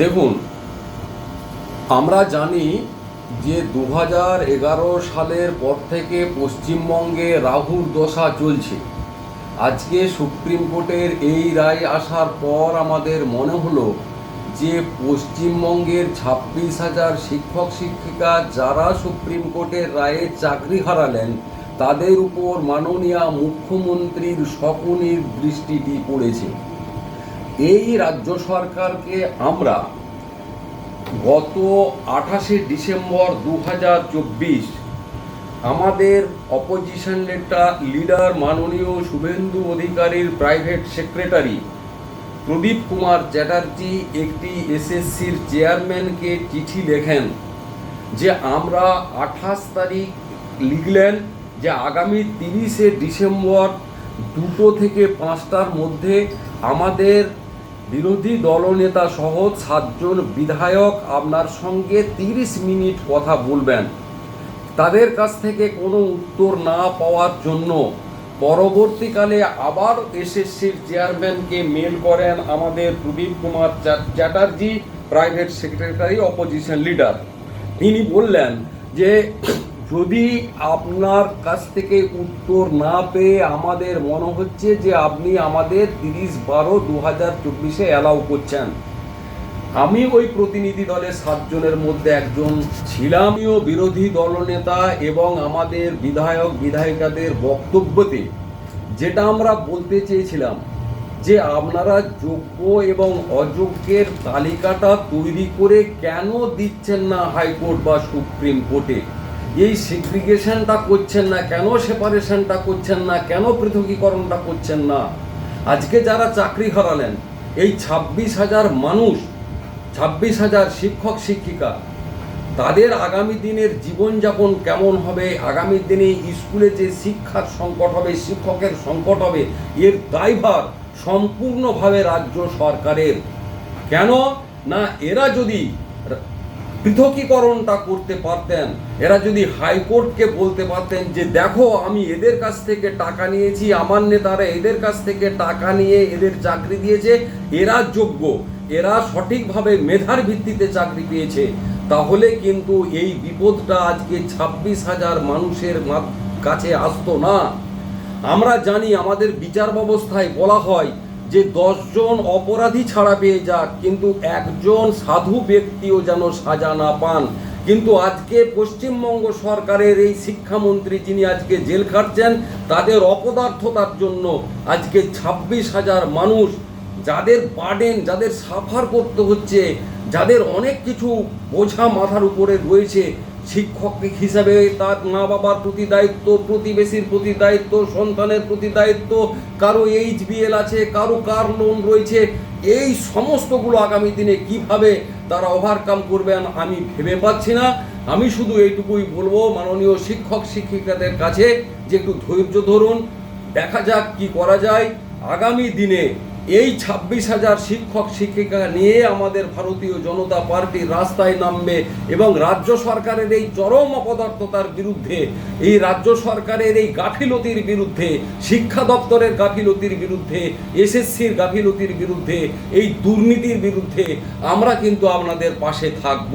দেখুন, আমরা জানি যে দু এগারো সালের পর থেকে পশ্চিমবঙ্গে রাহুর দশা চলছে। আজকে সুপ্রিম কোর্টের এই রায় আসার পর আমাদের মনে হলো যে পশ্চিমবঙ্গের ছাব্বিশ হাজার শিক্ষক, শিক্ষিকা যারা সুপ্রিম কোর্টের রায়ে চাকরি হারালেন, তাদের উপর মাননীয় মুখ্যমন্ত্রীর শকুনির দৃষ্টিটি পড়েছে। এই রাজ্য সরকারকে আমরা গত আঠাশে ডিসেম্বর দু চব্বিশ আমাদের অপোজিশন লেটার লিডার মাননীয় শুভেন্দু অধিকারীর প্রাইভেট সেক্রেটারি প্রদীপ কুমার চ্যাটার্জি একটি এসএসসির চেয়ারম্যানকে চিঠি লেখেন যে আমরা আঠাশ তারিখ লিখলেন যে আগামী তিরিশে ডিসেম্বর দুটো থেকে পাঁচটার মধ্যে আমাদের বিরোধী দলনেতা সহ সাতজন বিধায়ক আপনার সঙ্গে তিরিশ মিনিট কথা বলবেন। তাদের কাছ থেকে কোনো উত্তর না পাওয়ার জন্য পরবর্তীকালে আবার এসএসসির চেয়ারম্যানকে মেল করেন আমাদের Pradip Kumar Chatterjee, private secretary, opposition leader. তিনি বললেন যে যদি আপনার কাছ থেকে উত্তর না পেয়ে আমাদের মনে হচ্ছে যে আপনি আমাদের তিরিশ বারো দু হাজার চব্বিশে অ্যালাউ করছেন, আমি ওই প্রতিনিধি দলের সাতজনের মধ্যে একজন ছিলামীয় বিরোধী দলনেতা এবং আমাদের বিধায়ক, বিধায়িকাদের বক্তব্যতে যেটা আমরা বলতে চেয়েছিলাম যে আপনারা যোগ্য এবং অযোগ্যের তালিকাটা তৈরি করে কেন দিচ্ছেন না হাইকোর্ট বা সুপ্রিম কোর্টে? এই সিগ্রিগেশনটা করছেন না কেন? সেপারেশনটা করছেন না কেন? পৃথকীকরণটা করছেন না? আজকে যারা চাকরি হারালেন, এই ছাব্বিশ হাজার মানুষ, ছাব্বিশ হাজার শিক্ষক, শিক্ষিকা, তাদের আগামী দিনের জীবনযাপন কেমন হবে? আগামী দিনে স্কুলে যে শিক্ষার সংকট হবে, শিক্ষকের সংকট হবে, এর দায়ভার সম্পূর্ণভাবে রাজ্য সরকারের। কেন? না, এরা যদি পৃথকীকরণটা করতে পারতেন। এরা যদি হাইকোর্টকে বলতে পারতেন যে, দেখো, আমি এদের কাছ থেকে টাকা নিয়েছি, আমার নেতারা এদের কাছ থেকে টাকা নিয়ে এদের চাকরি দিয়েছে, এরা যোগ্য, এরা সঠিকভাবে মেধার ভিত্তিতে চাকরি পেয়েছে। তাহলে কিন্তু এই বিপদটা আজকে ছাব্বিশ হাজার মানুষের কাছে আসতো না। আমরা জানি আমাদের বিচার ব্যবস্থায় বলা হয় যে দশজন অপরাধী ছাড়া পেয়ে যাক, কিন্তু একজন সাধু ব্যক্তিও যেন সাজা না পান। কিন্তু আজকে পশ্চিমবঙ্গ সরকারের এই শিক্ষামন্ত্রী যিনি আজকে জেল খাটছেন, তাদের অপদার্থতার জন্য আজকে ছাব্বিশ হাজার মানুষ যাদের বার্ডেন, যাদের সাফার করতে হচ্ছে, যাদের অনেক কিছু বোঝা মাথার উপরে রয়েছে শিক্ষক হিসাবে তার মা বাবার প্রতি দায়িত্ব, প্রতিবেশীর প্রতি দায়িত্ব, সন্তানের প্রতি দায়িত্ব, কারও এইচ বিএল আছে, কারও কার লোন রয়েছে, এই সমস্তগুলো আগামী দিনে কীভাবে তারা ওভারকাম করবেন আমি ভেবে পাচ্ছি না। আমি শুধু এইটুকুই বলব, মাননীয় শিক্ষক শিক্ষিকাদের কাছে যে একটু ধৈর্য ধরুন, দেখা যাক কি করা যায়। আগামী দিনে এই ছাব্বিশ হাজার শিক্ষক, শিক্ষিকা নিয়ে আমাদের ভারতীয় জনতা পার্টি রাস্তায় নামবে এবং রাজ্য সরকারের এই চরম অপদার্থতার বিরুদ্ধে, এই রাজ্য সরকারের এই গাফিলতির বিরুদ্ধে, শিক্ষা দপ্তরের গাফিলতির বিরুদ্ধে, এসএসসির গাফিলতির বিরুদ্ধে, এই দুর্নীতির বিরুদ্ধে আমরা কিন্তু আপনাদের পাশে থাকব।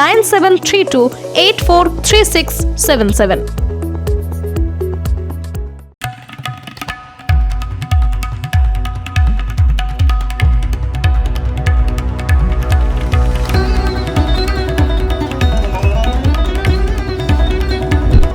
nine seven three two eight four three six seven seven